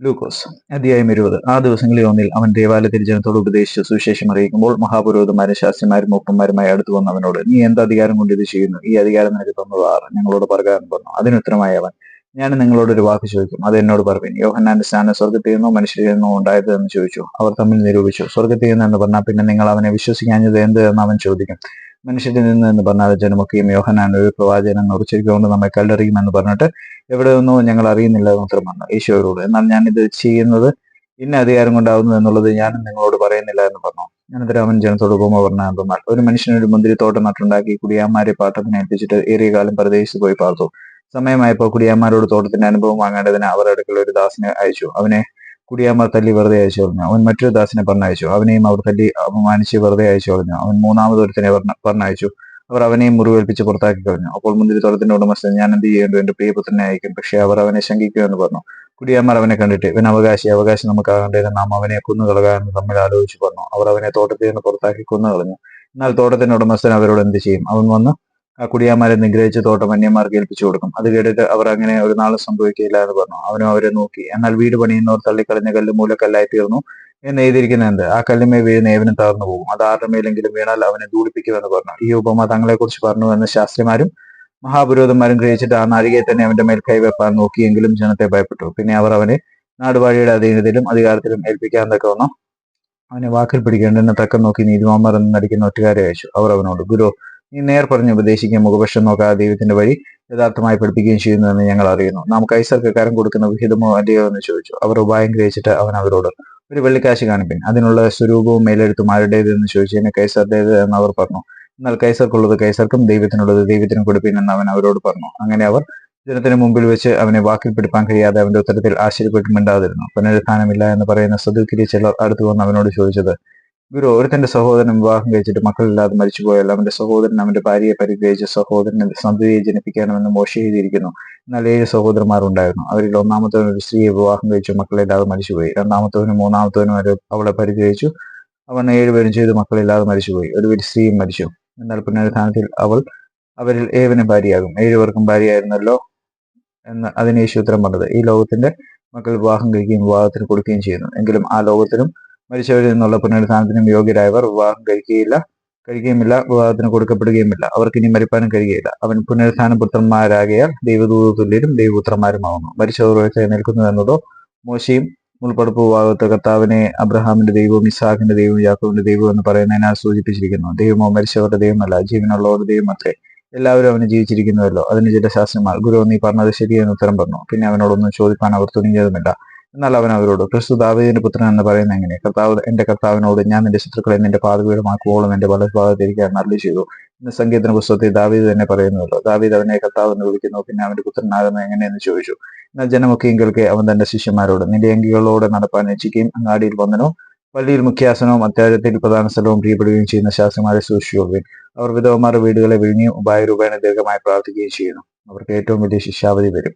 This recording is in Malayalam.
ലൂക്കോസ് അധ്യായം ഇരുപത്. ആ ദിവസങ്ങളിൽ ഒന്നിൽ അവൻ ദേവാലയത്തിൽ ജനത്തോട് ഉപദേശിച്ച്. സുവിശേഷം അറിയിക്കുമ്പോൾ മഹാപുരോഹിതന്മാരും ശാസ്ത്രിമാരും മൂപ്പന്മാരുമായി അടുത്തു വന്ന് അവനോട് നീ എന്ത് അധികാരം കൊണ്ട് ഇത് ചെയ്യുന്നു? ഈ അധികാരം നിനക്ക് തന്നത് ആറ് ഞങ്ങളോട് പറയാൻ പറഞ്ഞു അതിനുത്തരമായി അവൻ ഞാൻ നിങ്ങളോട് ഒരു വാക്ക് ചോദിക്കും. അത് എന്നോട് പറവീൻ. യോഹന്നാന്റെ സ്ഥാനം സ്വർഗത്തിൽ നിന്നോ മനുഷ്യരിൽ നിന്നോ ഉണ്ടായത് എന്ന് ചോദിച്ചു. അവർ തമ്മിൽ നിരൂപിച്ചു. സ്വർഗത്തിൽ നിന്ന് എന്ന് പറഞ്ഞാൽ പിന്നെ നിങ്ങൾ അവനെ വിശ്വസിക്കാഞ്ഞത് എന്ത് എന്ന് അവൻ ചോദിക്കും. മനുഷ്യരിൽ നിന്ന് എന്ന് പറഞ്ഞാൽ ജനമൊക്കെയും യോഹനാൻ ഒരു പ്രവാചകൻ ഉറച്ചിരിക്കൊണ്ട് നമ്മെ കല്ലെറിയുമെന്ന് പറഞ്ഞിട്ട് എവിടെ നിന്നോ ഞങ്ങൾ അറിയുന്നില്ല ഉത്തരം പറഞ്ഞു. ഈശോയോട് എന്നാൽ ഞാൻ ഇത് ചെയ്യുന്നത് ഇന്ന അധികാരം കൊണ്ടാവുന്നു എന്നുള്ളത് ഞാനും നിങ്ങളോട് പറയുന്നില്ല എന്ന് പറഞ്ഞു. അനന്തരം അവൻ ജനത്തോട് ഉപമ പറഞ്ഞാൽ ഒരു മനുഷ്യനൊരു മുന്തിരിത്തോട്ടം നട്ടുണ്ടാക്കി കുടിയാന്മാരെ പാട്ടത്തിന് ഏൽപ്പിച്ചിട്ട് ഏറിയ കാലം പ്രദേശത്ത് പോയി പാർത്തു. സമയമായപ്പോൾ കുടിയാന്മാരോട് തോട്ടത്തിന്റെ അനുഭവം വാങ്ങേണ്ടതിന് അവർ അടുക്കൽ ഒരു ദാസിനെ അയച്ചു. അവനെ കുടിയാന്മാർ തല്ലി വെറുതെ അയച്ചു പറഞ്ഞു. അവൻ മറ്റൊരു ദാസിനെ പറഞ്ഞയച്ചു. അവനെയും അവർ തല്ലി അപമാനിച്ച് വെറുതെ അയച്ചു പറഞ്ഞു. അവൻ മൂന്നാമത് ഒരുത്തനെ പറഞ്ഞ- പറഞ്ഞയച്ചു. അവർ അവനെയും മുറിവേൽപ്പിച്ച് പുറത്താക്കി കളഞ്ഞു. അപ്പോൾ മുന്തിരിത്തോട്ടത്തിന്റെ ഉടമസ്ഥൻ ഞാൻ എന്ത് ചെയ്യേണ്ടു? എന്റെ പ്രിയപുത്രനെ അയക്കും പക്ഷേ അവർ അവനെ ശങ്കിക്കുക എന്ന് പറഞ്ഞു. കുടിയാന്മാർ അവനെ കണ്ടിട്ട് ഇവൻ അവകാശി അവകാശം നമുക്കാകേണ്ടതിന് നാം അവനെ കൊന്നുകളകാമെന്ന് തമ്മിൽ ആലോചിച്ച് പറഞ്ഞു. അവർ അവനെ തോട്ടത്തിൽ നിന്ന് പുറത്താക്കി കൊന്നു കളഞ്ഞു എന്നാൽ തോട്ടത്തിന്റെ ഉടമസ്ഥൻ അവരോട് എന്ത് ചെയ്യും? അവൻ വന്ന് കുടിയാന്മാരെ നിഗ്രഹിച്ച് തോട്ടം അന്യന്മാർക്ക് ഏൽപ്പിച്ചു കൊടുക്കും. അത് കേട്ടിട്ട് അവർ അങ്ങനെ ഒരു നാളും സംഭവിക്കില്ല എന്ന് പറഞ്ഞു. അവനും അവരെ നോക്കി. എന്നാൽ വീട് പണിയുന്നവർ തള്ളിക്കളഞ്ഞ കല്ല് മൂലക്കല്ലായി തീർന്നു. എന്ന് എഴുതിയിരിക്കുന്ന എന്ത്? ആ കല്ലുമേ വീഴുന്ന ഏവനും തകർന്നു പോകും. അത് ആരുടെ മേലെങ്കിലും വീണാൽ അവനെ എന്ന് പറഞ്ഞു. ഈ ഉപമ തങ്ങളെ കുറിച്ച് പറഞ്ഞു എന്ന് ശാസ്ത്രിമാരും മഹാപുരോഹിതന്മാരും ഗ്രഹിച്ചിട്ട് ആ നാഴികയെ തന്നെ അവന്റെ മേൽ കൈവെപ്പാൻ നോക്കിയെങ്കിലും ജനത്തെ ഭയപ്പെട്ടു. പിന്നെ അവർ അവനെ നാടുവാഴിയുടെ അധീനതയിലും അധികാരത്തിലും ഏൽപ്പിക്കാൻ തക്കവണ്ണം അവനെ വാക്കിൽ പിടിക്കേണ്ടെന്ന് തക്കം നോക്കി നീതിമാന്മാർ എന്ന് നടിക്കുന്ന ഒറ്റുകാരെ അയച്ചു. അവർ അവനോട് ഗുരു നീ നേർ പറഞ്ഞ് ഉപദേശിക്കുകയും മുഖപക്ഷം നോക്കാതെ ദൈവത്തിന്റെ വഴി യഥാർത്ഥമായി പഠിപ്പിക്കുകയും ചെയ്യുന്നുവെന്ന് ഞങ്ങൾ അറിയുന്നു. നാം കൈസർക്ക് കരം കൊടുക്കുന്ന വിഹിതമോ അല്ലയോ എന്ന് ചോദിച്ചു. അവർ ഉപായം ഗ്രഹിച്ചിട്ട് അവൻ അവരോട് ഒരു വെള്ളിക്കാശ് കാണിപ്പിൻ. അതിനുള്ള സ്വരൂപവും മേലെടുത്തും ആരുടേത്? എന്ന് ചോദിച്ചതിന് കൈസറുടേത് എന്ന് അവർ പറഞ്ഞു. എന്നാൽ കൈസർക്കുള്ളത് കൈസർക്കും ദൈവത്തിനുള്ളത് ദൈവത്തിനും കൊടുപ്പിൻ എന്ന് അവൻ അവരോട് പറഞ്ഞു. അങ്ങനെ അവർ ജനത്തിന് മുമ്പിൽ വെച്ച് അവനെ വാക്കിൽ പിടിപ്പാൻ കഴിയാതെ അവന്റെ ഉത്തരത്തിൽ ആശ്ചര്യപ്പെട്ടുമിണ്ടാതിരുന്നു പുനരുദ്ധാനമില്ല എന്ന് പറയുന്ന സദുക്കിരി ചിലർ അടുത്തു വന്ന് അവനോട് ചോദിച്ചത് ഗുരു ഒരുത്തന്റെ സഹോദരൻ വിവാഹം കഴിച്ചിട്ട് മക്കളില്ലാതെ മരിച്ചുപോയാൽ അവന്റെ സഹോദരൻ അവന്റെ ഭാര്യയെ പരിഗ്രഹിച്ച് സഹോദരനെ സന്തതിയെ ജനിപ്പിക്കണമെന്ന് മോശ എഴുതിയിരിക്കുന്നു. എന്നാൽ ഏഴ് സഹോദരന്മാരുണ്ടായിരുന്നു. അവരിൽ ഒന്നാമത്തവൻ ഒരു സ്ത്രീയെ വിവാഹം കഴിച്ചു മക്കളില്ലാതെ മരിച്ചുപോയി. രണ്ടാമത്തവനും മൂന്നാമത്തവനും അവളെ പരിഗ്രഹിച്ചു. അവൻ ഏഴുപേരും ചെയ്ത് മക്കളില്ലാതെ മരിച്ചുപോയി. ഒരു സ്ത്രീയും മരിച്ചു. എന്നാൽ പുനരുദ്ധാനത്തിൽ അവൾ അവരിൽ ഏവനും ഭാര്യയാകും. ഏഴുപേർക്കും ഭാര്യയായിരുന്നല്ലോ എന്ന് അതിന് ഉത്തരം പറഞ്ഞത്. ഈ ലോകത്തിന്റെ മക്കൾ വിവാഹം കഴിക്കുകയും വിവാഹത്തിന് കൊടുക്കുകയും ചെയ്യുന്നു. എങ്കിലും ആ ലോകത്തിനും മരിച്ചവരിൽ നിന്നുള്ള പുനരുദ്ധാനത്തിനും യോഗ്യരായവർ വിവാഹം കഴിക്കുകയില്ല കഴിക്കുകയുമില്ല വിവാഹത്തിന് കൊടുക്കപ്പെടുകയുമില്ല. അവർക്ക് ഇനി മരിപ്പാനും കഴിയുകയില്ല. അവൻ പുനരുത്ഥാന പുത്രന്മാരാകിയാൽ ദൈവദൂത തുല്യരും ദൈവപുത്രന്മാരുമാവുന്നു. മരിച്ചവർ നിൽക്കുന്നു എന്നതോ മോശയും മുൾപ്പടുപ്പ് വിഭാഗത്ത് കർത്താവിനെ അബ്രഹാമിന്റെ ദൈവവും ഇസാഖിന്റെ ദൈവവും യാക്കോവിന്റെ ദൈവവും എന്ന് പറയുന്നതിനാൽ സൂചിപ്പിച്ചിരിക്കുന്നു. ദൈവമോ മരിച്ചവരുടെ ദൈവമല്ല ജീവനുള്ളവരുടെ ദൈവം അത്രേ എല്ലാവരും അവന് ജീവിച്ചിരിക്കുന്നുവല്ലോ. അതിന് ചില ശാസ്ത്രന്മാർ ഗുരു നീ പറഞ്ഞത് ശരിയെന്ന് ഉത്തരം പറഞ്ഞു. പിന്നെ അവനോടൊന്നും ചോദിക്കാൻ അവർ തുനിഞ്ഞതുമില്ല. എന്നാൽ അവൻ അവരോട് ക്രിസ്തു ദാവീദിന്റെ പുത്രൻ എന്ന് പറയുന്ന എങ്ങനെ? കർത്താവ് എന്റെ കർത്താവിനോട് ഞാൻ നിന്റെ ശത്രുക്കളെ നിന്റെ പാതപീഠമാക്കുവോളം എന്റെ വലഭാഗത്തിരിക്കാൻ അരളി ചെയ്തു. ഇന്ന് സംഗീതന പുസ്തകത്തിൽ ദാവീദ് തന്നെ പറയുന്നുള്ളൂ ദാവീദ് അവനെ കർത്താവ് എന്ന് വിളിക്കുന്നു പിന്നെ അവന്റെ പുത്രനാകുന്നത് എങ്ങനെയെന്ന് ചോദിച്ചു. എന്നാൽ ജനമൊക്കെയും കേൾക്കെ അവൻ തന്റെ ശിഷ്യന്മാരോട് നിന്റെ അങ്കികളോട് നടപ്പാൻ രക്ഷിക്കുകയും അങ്ങാടിയിൽ വന്നനോ? പള്ളിയിൽ മുഖ്യാസനവും അത്യാചത്തിൽ പ്രധാന സ്ഥലവും പ്രിയപ്പെടുകയും ചെയ്യുന്ന ശാസ്ത്രമാരെ സൂക്ഷിച്ചുകൊള്ളുകയും അവർ വിധവമാരുടെ വീടുകളെ വിഴുങ്ങിയും ഉപായ രൂപേണ ദീർഘമായി പ്രാർത്ഥിക്കുകയും ചെയ്യുന്നു. അവർക്ക് ഏറ്റവും വലിയ ശിക്ഷാവധി വരും.